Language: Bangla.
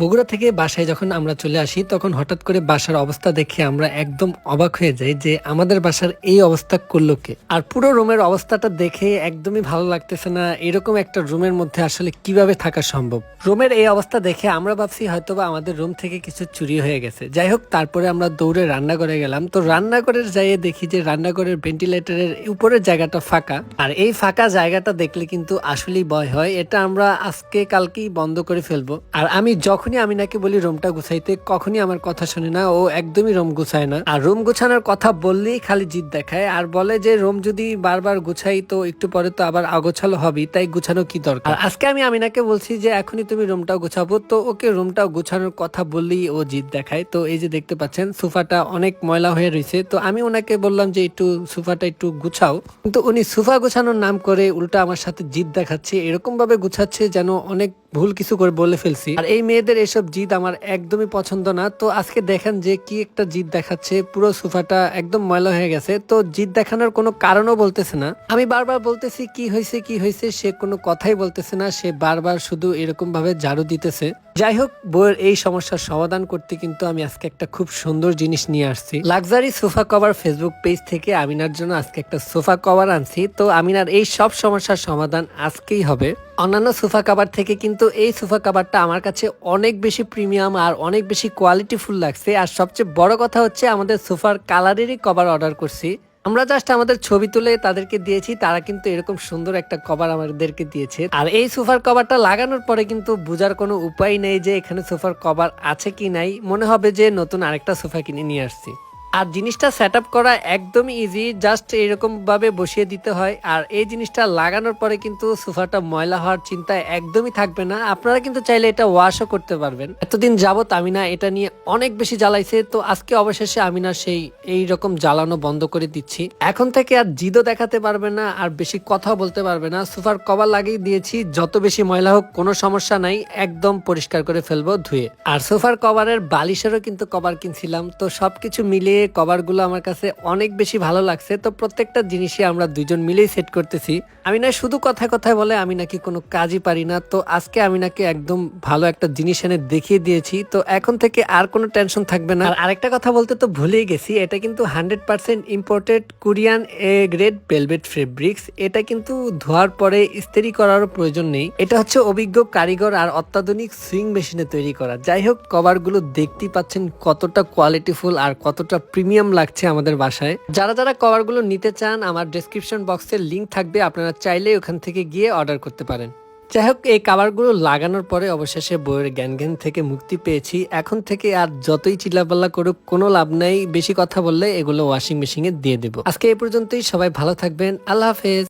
বগুড়া থেকে বাসায় যখন আমরা চলে আসি, তখন হঠাৎ করে বাসার অবস্থা দেখে আমরা একদম অবাক হয়ে যাই যে আমাদের বাসার এই অবস্থা করল কে? আর পুরো রুমের অবস্থাটা দেখে একদমই ভালো লাগতেছে না। এরকম একটা রুমের মধ্যে আসলে কীভাবে থাকা সম্ভব? রুমের এই অবস্থা দেখে আমরা ভাবছি হয়তোবা আমাদের রুম থেকে কিছু চুরি হয়ে গেছে। যাই হোক, তারপরে আমরা দৌড়ে রান্নাঘরে গেলাম। তো রান্নাঘরের যাইয়ে দেখি যে রান্নাঘরের ভেন্টিলেটরের উপরের জায়গাটা ফাঁকা। আর এই ফাঁকা জায়গাটা দেখলে কিন্তু আসলেই ভয় হয়। এটা আমরা আজকে কালকেই বন্ধ করে ফেলব। আর আমি যখনই আমি নাকি বলি রুমটা গুছাইতে, কখনই আমার কথা শুনে না, ও একদমই রুম গুছায় না। আর রুম গুছানোর কথা বললেই খালি জিদ দেখায়, আর বলে যে রুম যদি বারবার গুছাই তো একটু পরে তো আবার আগোছালো হবেই, তাই গুছানো কি দরকার? আজকে আমি আমিনাকে বলছি যে এখনই তুমি রুমটাও গুছাবো, তো ওকে রুমটাও গুছানোর কথা বললেই ও জিদ দেখায়। তো এই যে দেখতে পাচ্ছেন, সোফাটা অনেক ময়লা হয়ে রয়েছে, তো আমি ওনাকে বললাম যে একটু সোফাটা একটু গুছাও। কিন্তু উনি সোফা গুছানোর নাম করে উল্টা আমার সাথে জিদ দেখাচ্ছে এরকম ভাবে গুছাচ্ছে যেন অনেক ভুল কিছু করে বলে ফেলছি। আর এই মেয়েদের এসব জিদ আমার একদমই পছন্দ না। তো আজকে দেখেন যে কি একটা জিদ দেখাচ্ছে। পুরো সোফাটা একদম ময়লা হয়ে গেছে। তো জিদ দেখানোর কোনো কারণও বলতেছে না। আমি বারবার বলতেছি, কি হয়েছে কি হয়েছে সে কোনো কথাই বলতেছে না। সে বারবার শুধু এরকম ভাবে ঝাড়ু দিতেছে। যাই হোক বইয়ের এই সমস্যার সমাধান করতে কিন্তু আমি আজকে একটা খুব সুন্দর জিনিস নিয়ে আসছি। Luxury sofa cover Facebook page থেকে আমিনার জন্য আজকে একটা সোফা কভার আনছি। তো আমিনার এই সব সমস্যার সমাধান আজকেই হবে। অন্যান্য সোফা কাভার থেকে কিন্তু এই সোফা কাভারটা আমার কাছে অনেক বেশি প্রিমিয়াম আর অনেক বেশি কোয়ালিটিফুল লাগছে। আর সবচেয়ে বড় কথা হচ্ছে আমাদের সোফার কালারেরই কভার অর্ডার করছি। আমরা জাস্ট আমাদের ছবি তুলে তাদেরকে দিয়েছি, তারা কিন্তু এরকম সুন্দর একটা কভার আমাদেরকে দিয়েছে। আর এই সোফার কভারটা লাগানোর পরে কিন্তু বোঝার কোনো উপায় নেই যে এখানে সোফার কভার আছে কি নাই। মনে হবে যে নতুন আরেকটা সোফা কিনে নিয়ে আসছি। আর জিনিসটা সেট করা একদমই ইজি জাস্ট এরকম ভাবে বসিয়ে দিতে হয়। আর এই জিনিসটা লাগানোর পরে কিন্তু সোফাটা ময়লা হওয়ার চিন্তা একদমই থাকবে না। আপনারা কিন্তু চাইলে এটা ওয়াশও করতে পারবেন। এতদিন যাবত আমিনা এটা নিয়ে অনেক বেশি জ্বালাইছে, তো আজকে অবশেষে আমিনা সেই এই রকম জ্বালানো বন্ধ করে দিচ্ছি। এখন থেকে আর জিদও দেখাতে পারবে না, আর বেশি কথা বলতে পারবে না। সোফার কভার লাগিয়ে দিয়েছি, যত বেশি ময়লা হোক, কোনো সমস্যা নাই, একদম পরিষ্কার করে ফেলব ধুয়ে। আর সোফার কভারের বালিশেরও কিন্তু কভার কিনছিলাম, তো সবকিছু মিলিয়ে কভারগুলো আমার কাছে অনেক বেশি ভালো লাগছে। তো প্রত্যেকটা জিনিসই আমরা দুইজন মিলেই সেট করতেছি। আমি না শুধু কথা কথায় বলে আমি নাকি কোনো কাজই পারি না। তো আজকে আমি নাকি একদম ভালো একটা জিনিস এনে দেখিয়ে দিয়েছি। তো এখন থেকে আর কোনো টেনশন থাকবে না। আর আরেকটা কথা বলতে তো ভুলেই গেছি, এটা কিন্তু hundred percent imported Korean A grade velvet fabrics এটা কিন্তু ধোয়ার পরে ইস্ত্রি করারও প্রয়োজন নেই। এটা হচ্ছে অভিজ্ঞ কারিগর আর অত্যাধুনিক সুইং মেশিনে তৈরি করা। যাই হোক কভারগুলো দেখতেই পাচ্ছেন কতটা কোয়ালিটিফুল আর কতটা প্রিমিয়াম লাগছে আমাদের বাসায়। যারা যারা কভারগুলো নিতে চান, আমার ডিসক্রিপশন বক্সের লিঙ্ক থাকবে, আপনারা চাইলে ওখান থেকে গিয়ে অর্ডার করতে পারেন। যাই হোক, এই কাভারগুলো লাগানোর পরে অবশেষে বইয়ের জ্ঞান জ্ঞান থেকে মুক্তি পেয়েছি। এখন থেকে আর যতই চিল্লাপাল্লা করুক, কোনো লাভ নাই। বেশি কথা বললে এগুলো ওয়াশিং মেশিনে দিয়ে দেবো। আজকে এই পর্যন্তই, সবাই ভালো থাকবেন। আল্লাহ হাফেজ।